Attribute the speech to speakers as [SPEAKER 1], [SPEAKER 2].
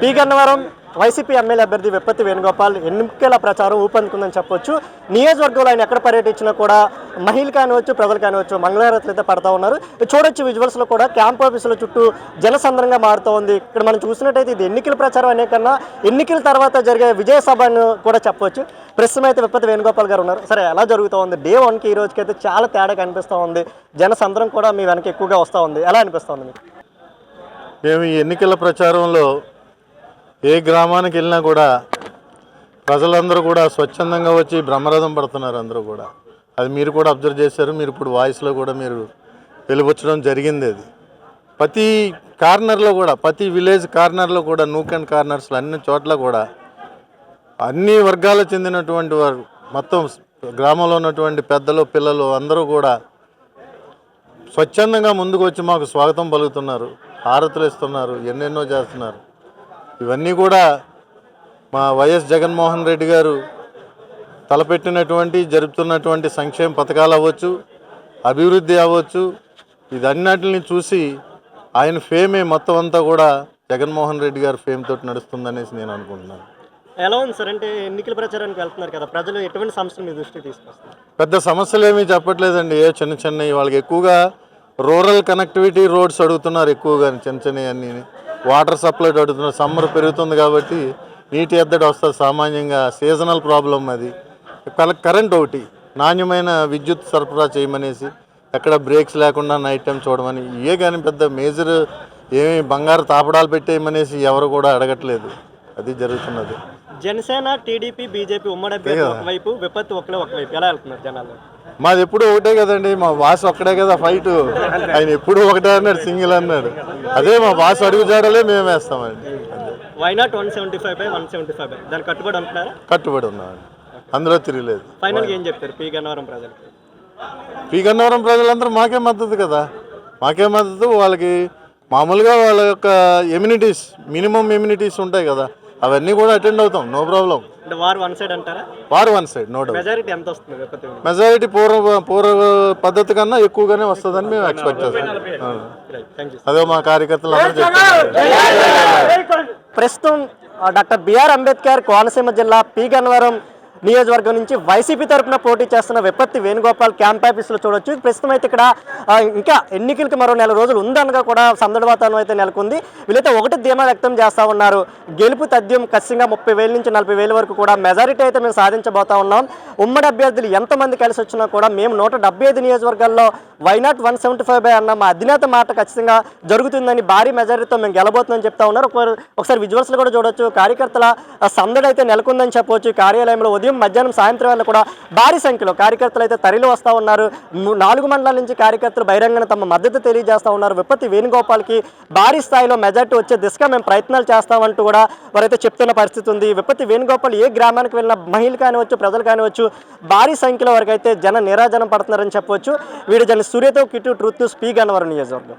[SPEAKER 1] P Gannavaram YCP MLA అభ్యర్థి విప్పత్తి వేణుగోపాల్ ఎన్నికల ప్రచారం ఊపందుకుందని చెప్పొచ్చు. నియోజకవర్గంలో ఆయన ఎక్కడ పర్యటించినా కూడా మహిళలు కానివచ్చు ప్రజలు కానివచ్చు మంగళహారతులు అయితే పడతా ఉన్నారు. చూడొచ్చు విజువల్స్లో కూడా క్యాంప్ ఆఫీసుల చుట్టూ జనసంద్రంగా మారుతూ ఉంది. ఇక్కడ మనం చూసినట్టయితే ఇది ఎన్నికల ప్రచారం అనే కన్నా ఎన్నికల తర్వాత జరిగే విజయ సభను కూడా చెప్పొచ్చు. ప్రస్తుతం అయితే విప్పత్తి వేణుగోపాల్ గారు ఉన్నారు. సరే ఎలా జరుగుతూ ఉంది? డే వన్కి ఈ రోజుకి అయితే చాలా తేడా కనిపిస్తూ ఉంది. జనసంద్రం కూడా మీ వెనక ఎక్కువగా వస్తూ ఉంది. ఎలా అనిపిస్తుంది మీకు?
[SPEAKER 2] మేము ఎన్నికల ప్రచారంలో ఏ గ్రామానికి వెళ్ళినా కూడా ప్రజలందరూ కూడా స్వచ్ఛందంగా వచ్చి బ్రహ్మరథం పడుతున్నారు అందరూ కూడా. అది మీరు కూడా అబ్జర్వ్ చేశారు మీరు ఇప్పుడు వాయిస్లో కూడా మీరు వెలువచ్చడం జరిగింది అది. ప్రతి కార్నర్లో కూడా ప్రతి విలేజ్ కార్నర్లో కూడా నూక్ అండ్ కార్నర్స్లో అన్ని చోట్ల కూడా అన్ని వర్గాలకు చెందినటువంటి వారు మొత్తం గ్రామంలో ఉన్నటువంటి పెద్దలు పిల్లలు అందరూ కూడా స్వచ్ఛందంగా ముందుకు వచ్చి మాకు స్వాగతం పలుకుతున్నారు హారతులు ఇస్తున్నారు ఎన్నెన్నో చేస్తున్నారు. ఇవన్నీ కూడా మా వైఎస్ జగన్మోహన్ రెడ్డి గారు తలపెట్టినటువంటి జరుపుతున్నటువంటి సంక్షేమ పథకాలు అవ్వచ్చు అభివృద్ధి అవ్వచ్చు ఇదన్నిటిని చూసి ఆయన ఫేమే మొత్తం అంతా కూడా జగన్మోహన్ రెడ్డి గారి ఫేమ్ తోటి నడుస్తుందనేసి నేను అనుకుంటున్నాను.
[SPEAKER 1] ఎలా ఉంది సార్? అంటే ఎన్నికల ప్రచారానికి వెళ్తున్నారు కదా ప్రజలు ఎటువంటి సమస్యలు మీ దృష్టికి తీసుకొస్తారు
[SPEAKER 2] పెద్ద సమస్యలు ఏమీ చెప్పట్లేదండి. ఏ చిన్న చిన్నవి వాళ్ళకి ఎక్కువగా రూరల్ కనెక్టివిటీ రోడ్స్ అడుగుతున్నారు ఎక్కువగా చిన్న చిన్నవి అన్నీ వాటర్ సప్లై అడుగుతున్నారు సమ్మర్ పెరుగుతుంది కాబట్టి నీటి ఎద్దడి వస్తుంది సామాన్యంగా సీజనల్ ప్రాబ్లం అది. కరెంట్ ఒకటి నాణ్యమైన విద్యుత్ సరఫరా చేయమనేసి ఎక్కడ బ్రేక్స్ లేకుండా నైట్ టైం చూడమని ఏ కానీ పెద్ద మేజర్ ఏమి బంగారు తాపడాలు పెట్టేయమనేసి ఎవరు కూడా అడగట్లేదు. అది జరుగుతున్నది.
[SPEAKER 1] జనసేన టీడీపీ బీజేపీ ఉమ్మడి ఒకవైపు విపత్తు ఒకవైపు. ఎలా వెళ్తున్నారు జనాలు?
[SPEAKER 2] మాది ఎప్పుడు ఒకటే కదండి మా బాస్ ఒక్కడే కదా ఫైట్ ఆయన ఎప్పుడు ఒకటే అన్నాడు సింగిల్ అన్నాడు. అదే మా బాస్ అడుగు జాడలే మేము వేస్తామండి. అదే.
[SPEAKER 1] Why not one seventy five by one seventy five by దానికి కట్టుబడి
[SPEAKER 2] కట్టుబడి ఉన్నామండి. అందులో తిరగలేదు.
[SPEAKER 1] ఫైనల్గా ఏం చెప్తారు? పీ గన్నవరం
[SPEAKER 2] పీ గన్నవరం ప్రజలందరూ మాకే మద్దతు కదా. మాకే మద్దతు వాళ్ళకి మామూలుగా వాళ్ళ యొక్క ఎమ్యూనిటీస్ మినిమం ఎమ్యూనిటీస్ ఉంటాయి కదా. అవన్నీ కూడా అటెండ్ అవుతాం నో ప్రాబ్లం
[SPEAKER 1] అంటే వారు వన్ సైడ్ అంటారా?
[SPEAKER 2] వారు one side no doubt
[SPEAKER 1] majority ఎంత వస్తుంది విపత్తు
[SPEAKER 2] మెజారిటీ పూర్వ పూర్వ పద్ధతి కన్నా ఎక్కువగానే వస్తుందని మేము ఎక్స్పెక్ట్ చేస్తాం. అదే మా కార్యకర్తలు
[SPEAKER 1] ప్రస్తుతం ఆ, డాక్టర్ బిఆర్ అంబేద్కర్ కోనసీమ జిల్లా పీ గన్నవరం నియోజకవర్గం నుంచి వైసీపీ తరఫున పోటీ చేస్తున్న విపత్తి వేణుగోపాల్ క్యాంప్ ఆఫీస్లో చూడొచ్చు. ప్రస్తుతం అయితే ఇక్కడ ఇంకా ఎన్నికలకి మరో నెల రోజులు ఉందనగా కూడా సందడి వాతావరణం అయితే నెలకొంది. వీళ్ళైతే ఒకటి ధీమా వ్యక్తం చేస్తూ ఉన్నారు. గెలుపు తథ్యం ఖచ్చితంగా ముప్పై వేల నుంచి నలభై వేల వరకు కూడా మెజారిటీ అయితే మేము సాధించబోతా ఉన్నాం. ఉమ్మడి అభ్యర్థులు ఎంతమంది కలిసి వచ్చినా కూడా మేము నూట డెబ్బై ఐదు నియోజకవర్గాల్లో why not one seventy five by అన్న మా అధినేత మాట ఖచ్చితంగా జరుగుతుందని భారీ మెజారిటీతో మేము గెలబోతుందని చెప్తా ఉన్నారు. ఒకసారి- ఒకసారి విజువల్స్లో కూడా చూడొచ్చు. కార్యకర్తల సందడి అయితే నెలకొందని చెప్పవచ్చు కార్యాలయంలో ఉదయం మధ్యాహ్నం సాయంత్రం వేళ కూడా భారీ సంఖ్యలో కార్యకర్తలు అయితే తరలి వస్తూ ఉన్నారు. నాలుగు మండలాల నుంచి కార్యకర్తలు బహిరంగంగా తమ మద్దతు తెలియజేస్తూ ఉన్నారు. విపత్తి వేణుగోపాల్కి భారీ స్థాయిలో మెజార్టీ వచ్చే దిశగా మేము ప్రయత్నాలు చేస్తామంటూ కూడా వారైతే చెప్తున్న పరిస్థితి ఉంది. విపత్తి వేణుగోపాల్ ఏ గ్రామానికి వెళ్ళిన మహిళలు కానివచ్చు ప్రజలు కానివచ్చు భారీ సంఖ్యలో వరకు అయితే జన నిరాజనం పడుతున్నారని చెప్పవచ్చు. వీడు జన సూర్యతో కిటు ట్రూత్ స్పీక్ అన్నవారు నియోజకవర్గం.